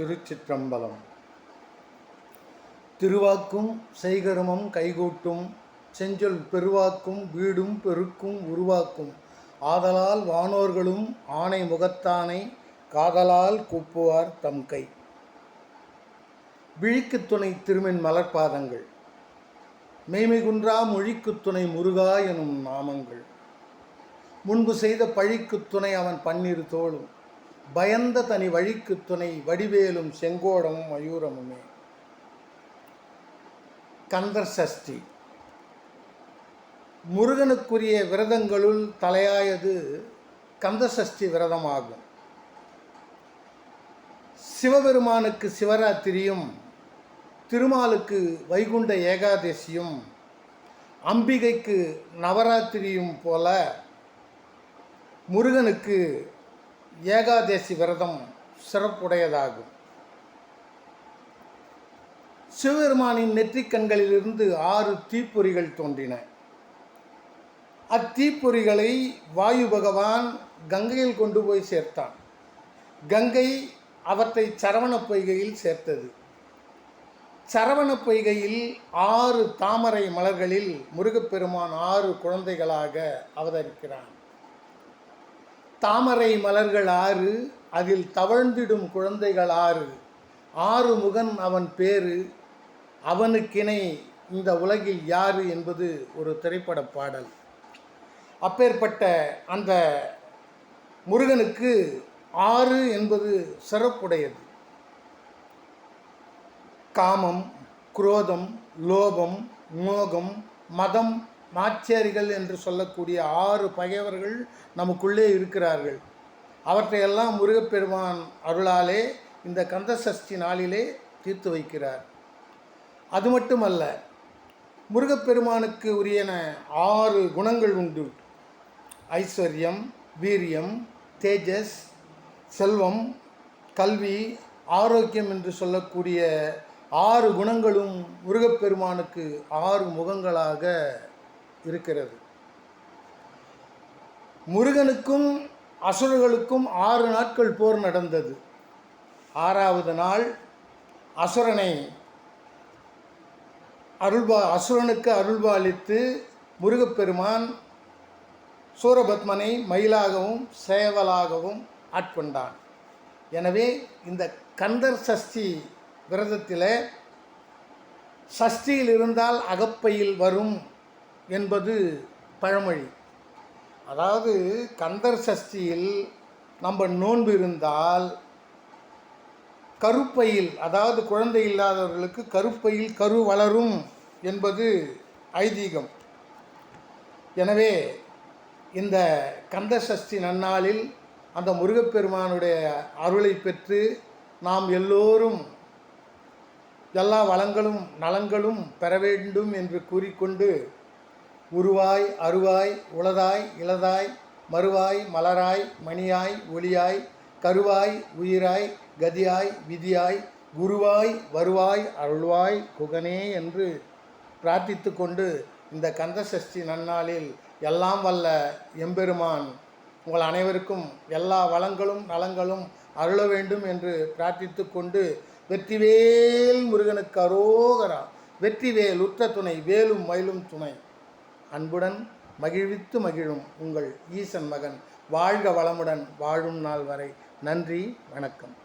திருச்சிற்றம்பலம். திருவாக்கும் செய்கருமம் கைகூட்டும் செஞ்சொல் பெருவாக்கும் வீடும் பெருக்கும் உருவாக்கும். ஆதலால் வானோர்களும் ஆணை முகத்தானை காதலால் கூப்புவார் தம் கை விழிக்குத் துணை திருமின் மலர்பாதங்கள். மெய்மைகுன்றா மொழிக்குத் துணை முருகா எனும் நாமங்கள். முன்பு செய்த பழிக்குத் துணை அவன் பன்னிரு தோளும். பயந்த தனி வழிக்கு துணை வடிவேலும் செங்கோடமும் மயூரமுமே. கந்தர் சஷ்டி. முருகனுக்குரிய விரதங்களுள் தலையாயது கந்த சஷ்டி விரதமாகும். சிவபெருமானுக்கு சிவராத்திரியும் திருமாலுக்கு வைகுண்ட ஏகாதசியும் அம்பிகைக்கு நவராத்திரியும் போல முருகனுக்கு ஏகாதசி விரதம் சிறப்புடையதாகும். சிவபெருமானின் நெற்றிக் கண்களிலிருந்து ஆறு தீப்பொறிகள் தோன்றின. அத்தீப்பொறிகளை வாயு பகவான் கங்கையில் கொண்டு போய் சேர்த்தான். கங்கை அவற்றை சரவண பொய்கையில் சேர்த்தது. சரவண பொய்கையில் ஆறு தாமரை மலர்களில் முருகப்பெருமான் ஆறு குழந்தைகளாக அவதரிக்கிறான். தாமரை மலர்கள் ஆறு அதில் தவழ்ந்திடும் குழந்தைகள் ஆறு. ஆறு முகன் அவன் பேரு அவனுக்கிணை இந்த உலகில் யாரு என்பது ஒரு திரைப்பட பாடல். அப்பேற்பட்ட அந்த முருகனுக்கு ஆறு என்பது சிறப்புடையது. காமம் குரோதம் லோபம் மோகம் மதம் மாச்சேரிகள் என்று சொல்லக்கூடிய ஆறு பகைவர்கள் நமக்குள்ளே இருக்கிறார்கள். அவற்றையெல்லாம் முருகப்பெருமான் அருளாலே இந்த கந்த சஷ்டி நாளிலே தீர்த்து வைக்கிறார். அது மட்டுமல்ல முருகப்பெருமானுக்கு உரியன ஆறு குணங்கள் உண்டு. ஐஸ்வர்யம் வீரியம் தேஜஸ் செல்வம் கல்வி ஆரோக்கியம் என்று சொல்லக்கூடிய ஆறு குணங்களும் முருகப்பெருமானுக்கு ஆறு முகங்களாக இருக்கிறது. முருகனுக்கும் அசுரர்களுக்கும் ஆறு நாட்கள் போர் நடந்தது. ஆறாவது நாள் அசுரனை அருள்பா அசுரனுக்கு அருள்பாலித்து முருகப்பெருமான் சூரபத்மனை மயிலாகவும் சேவலாகவும் ஆட்கொண்டான். எனவே இந்த கந்தர் சஷ்டி விரதத்தில் சஷ்டியில் இருந்தால் அகப்பையில் வரும் என்பது பழமொழி. அதாவது கந்தர் சஷ்டியில் நம்ம நோன்பு இருந்தால் கருப்பையில் அதாவது குழந்தை இல்லாதவர்களுக்கு கருப்பையில் கரு வளரும் என்பது ஐதீகம். எனவே இந்த கந்த சஷ்டி நன்னாளில் அந்த முருகப்பெருமானுடைய அருளை பெற்று நாம் எல்லோரும் எல்லா வளங்களும் நலங்களும் பெற வேண்டும் என்று கூறிக்கொண்டு உருவாய் அருவாய் உளதாய் இளதாய் மறுவாய் மலராய் மணியாய் ஒளியாய் கருவாய் உயிராய் கதியாய் விதியாய் குருவாய் வருவாய் அருள்வாய் குகனே என்று பிரார்த்தித்து கொண்டு இந்த கந்தசஷ்டி நன்னாளில் எல்லாம் வல்ல எம்பெருமான் உங்கள் அனைவருக்கும் எல்லா வளங்களும் நலங்களும் அருள வேண்டும் என்று பிரார்த்தித்து கொண்டு வெற்றிவேல் முருகனுக்கு அரோகரா வெற்றிவேல் உற்ற துணை வேலும் மயிலும் துணை. அன்புடன் மகிழ்வித்து மகிழும் உங்கள் ஈசன் மகன். வாழ்க வளமுடன் வாழும் நாள் வரை. நன்றி வணக்கம்.